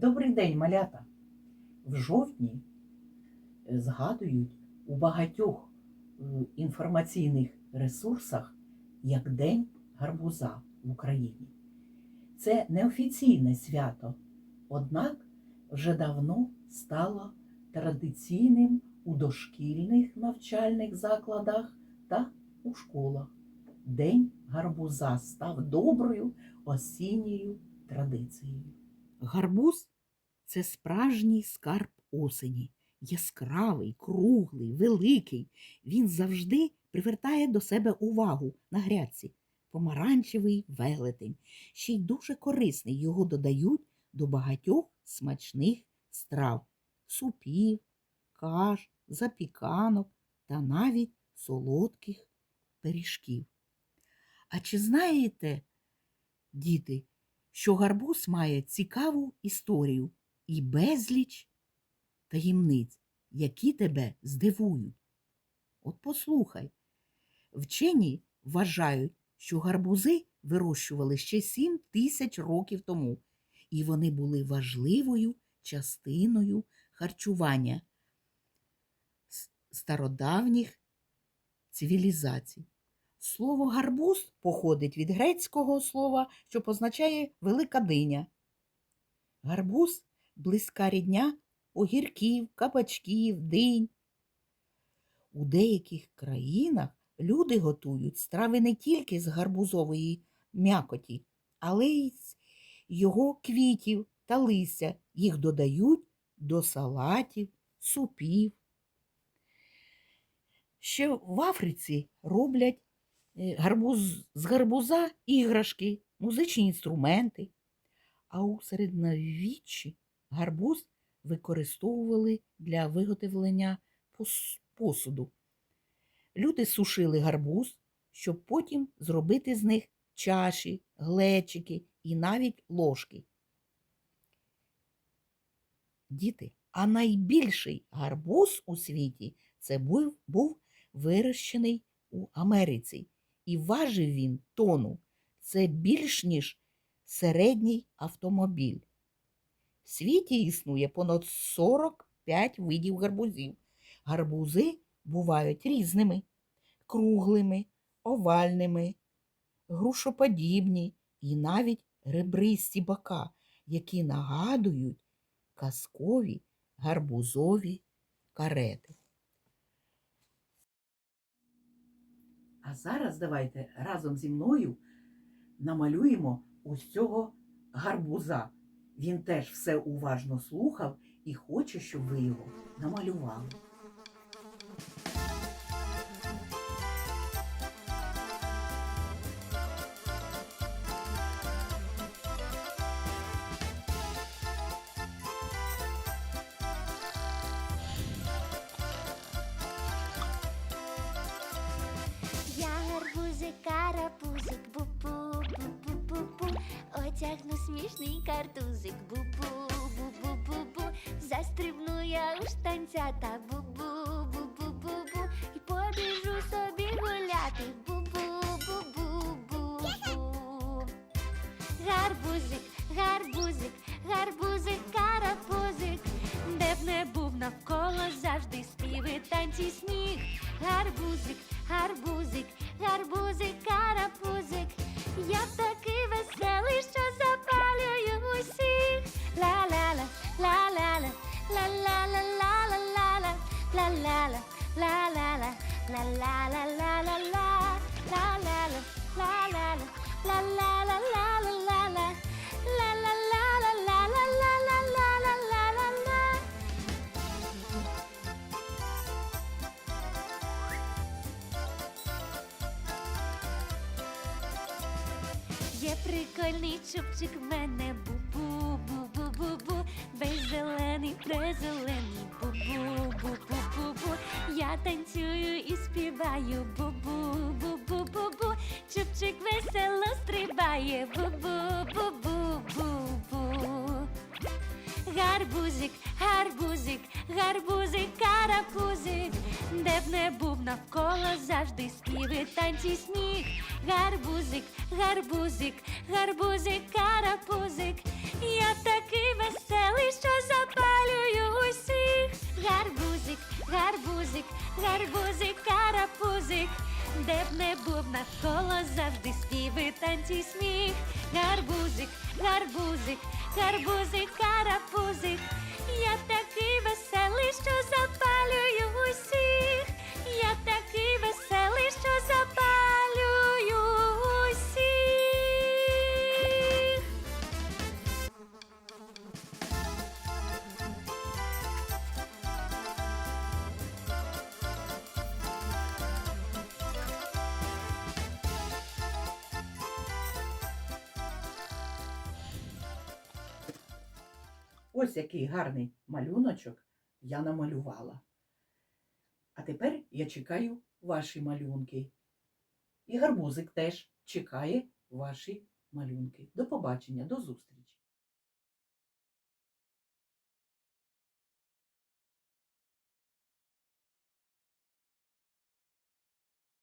Добрий день, малята! В жовтні е, згадують у багатьох е, інформаційних ресурсах як День гарбуза в Україні. Це неофіційне свято, однак вже давно стало традиційним у дошкільних навчальних закладах та у школах. День гарбуза став доброю осінньою традицією. Гарбуз це справжній скарб осені. Яскравий, круглий, великий. Він завжди привертає до себе увагу на грядці. Помаранчевий велетень. Ще й дуже корисний. Його додають до багатьох смачних страв супів, каш, запіканок та навіть солодких пиріжків. А чи знаєте, діти, що гарбуз має цікаву історію і безліч таємниць, які тебе здивують. От послухай, вчені вважають, що гарбузи вирощували ще 7 тисяч років тому, і вони були важливою частиною харчування стародавніх цивілізацій. Слово гарбуз походить від грецького слова, що позначає велика диня. Гарбуз близька рідня огірків, кабачків, динь. У деяких країнах люди готують страви не тільки з гарбузової м'якоті, але й з його квітів та листя. Їх додають до салатів, супів. Ще в Африці роблять гарбуз, з гарбуза іграшки, музичні інструменти. А у середньовіччі гарбуз використовували для виготовлення посуду. Люди сушили гарбуз, щоб потім зробити з них чаші, глечики і навіть ложки. Діти, а найбільший гарбуз у світі це був, був вирощений у Америці. І важив він тону. Це більш ніж середній автомобіль. В світі існує понад 45 видів гарбузів. Гарбузи бувають різними: круглими, овальними, грушоподібні і навіть ребристі бока, які нагадують казкові гарбузові карети. А зараз давайте разом зі мною намалюємо ось цього гарбуза. Він теж все уважно слухав і хоче, щоб ви його намалювали. Отягну смішний картузик, бу-бу, бу-бу-бу-бу. Застрибну я у штанцята, бу-бу, бу-бу-бу-бу. І побіжу собі гуляти, бу-бу, бу-бу-бу-бу. Гарбузик, гарбузик, гарбузик, карапузик. Де б не був навколо завжди співи, танці, сміх. Гарбузик, гарбузик, гарбузик, карапузик. Я Є прикольний чубчик в мене бу-бу, бу-бу-бу-бу Весь зелений, презелений бу-бу, бу-бу-бу-бу Я співаю бу-бу, бу-бу-бу-бу. Чубчик весело стрибає бу-бу, бу-бу-бу-бу Гарбузик, гарбузик, гарбузик, карапузик, де б не був навколо завжди співи, танці, сміх. Гарбузик, гарбузик, гарбузик, карапузик, танці, сміх. Гарбузик, гарбузик, гарбузик, карапузик. Ось який гарний малюночок я намалювала. А тепер я чекаю ваші малюнки. І гарбузик теж чекає ваші малюнки. До побачення, до зустрічі!